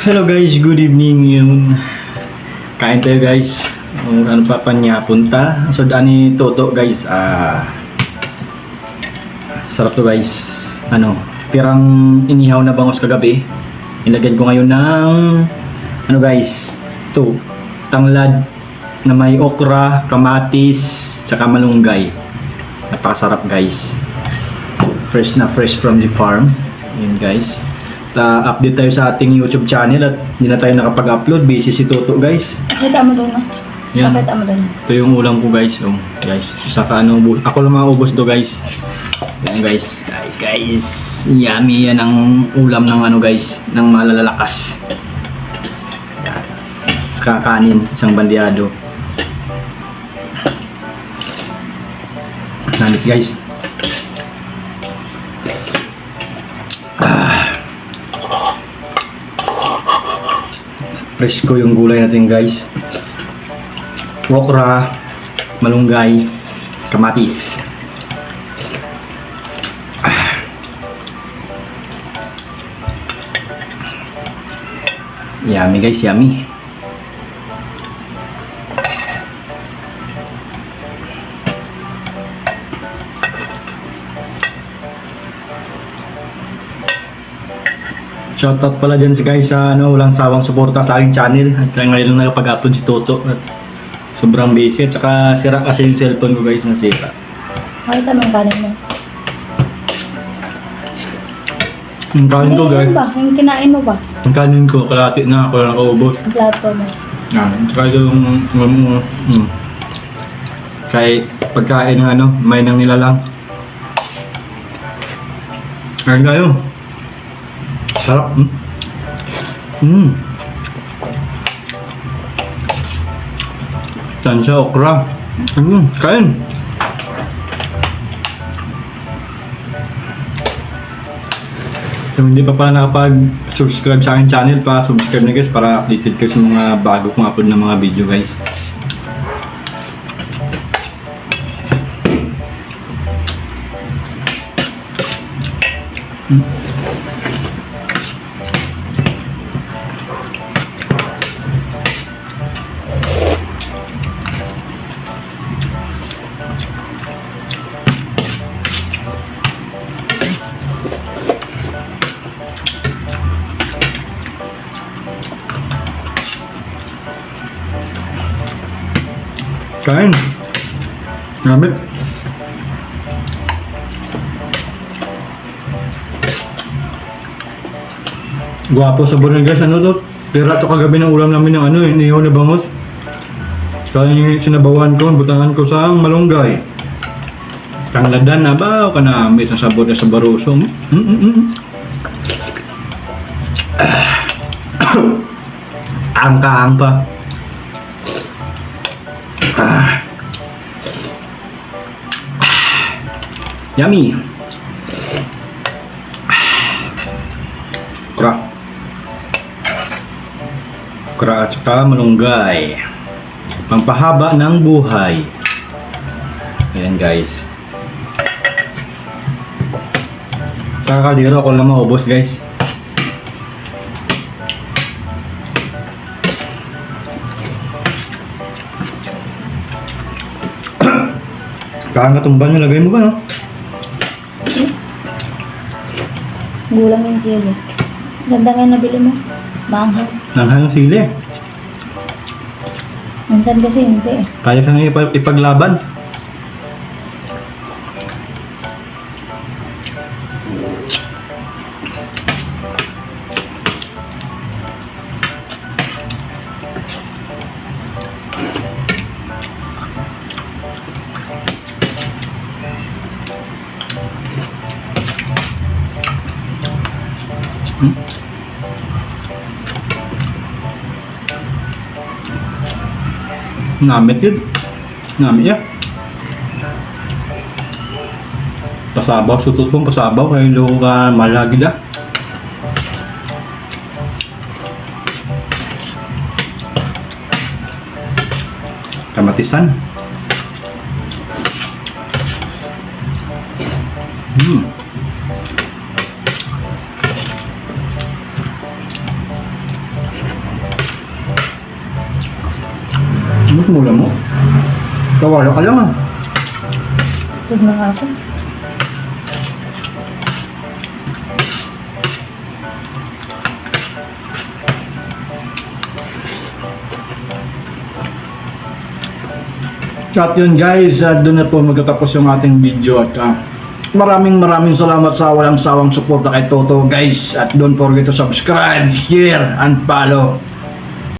Hello guys, good evening yung kain tayo guys. Kung ano pa pa niya punta. So daan ni Toto guys. Ah sarap to guys. Ano, tirang inihaw na bangos kagabi. Ilagyan ko ngayon ng ano guys. Ito, tanglad na may okra, kamatis, tsaka malunggay. Napakasarap guys. Fresh na fresh from the farm. Yun guys. Ta update tayo sa ating YouTube channel at hindi na tayo nakapag-upload. Busy si Toto guys. Kita mo doon, no? Yan. Pakita mo doon. Ito yung ulam ko guys. Oh, guys, isa ka ano, ako lang maubos to guys. Yan guys. Ay, guys, yummy yan ang ulam ng ano guys, ng malalakas. Yan. Saka kanin, isang bandiado. Nanit guys. Fresh ko yung gulay natin guys okra, malunggay, kamatis. Yummy guys, yummy. Shoutout pala dyan si guys sa ano, walang sawang suporta sa aking channel. At ngayon lang nakapag-upload si Toto. At sobrang busy. At saka sira kasi yung cellphone ko guys nasira. Pakita mo yung kanin mo. Yung kanin ko guys. ano ba? Yung kinain mo ba? Yung kanin ko, kalahati na ako lang nakaubos. Yung plato mo. Yan. Tsaka yung, um, um, um, kahit pagkain ng ano, may nang nilalang. Kain tayo. Sarap. Mm. Mm. Tansya, okra. Mm, kain. Kung hindi pa pala nakapag-subscribe sa aking channel, pa subscribe na guys para updated kayo sa mga bago kong upload ng mga video guys. Hmm. Kain. Gamit. Gwapo sa bulan guys. Ano to? Pira to kagabi ng ulam namin ng ano eh. Nihaw na bangus. Kaya yung sinabawan ko, butangan ko sa malunggay. Tangladan na ba? O kanamit ang sabor na sa baruso. Mm mm mm. Angka-ang Ah. Yummy. Kra. Kra at saka malunggay. Pampahaba ng buhay. Ayan guys. Sa kaldero ako lang maubos guys. Kakangatumban yung lagay mo ba no? Gulang yung sili. Ganda nga yung nabili mo. Maanghang. Nanghang ng sili. Minsan kasi hindi eh. Kaya ka nga ipag- ipaglaban. Hmm? Namit yun. Namit ya. Pasabaw, sutot pong pasabaw. Kaya lo ka malagi na. Kamatisan. Hmm. Mula mo. Kawala ka lang ah. Tug na nga ako. At yun guys, uh, doon na po magtatapos yung ating video at ah, maraming maraming salamat sa walang sawang suporta kay Toto guys at don't forget to subscribe, share, and follow.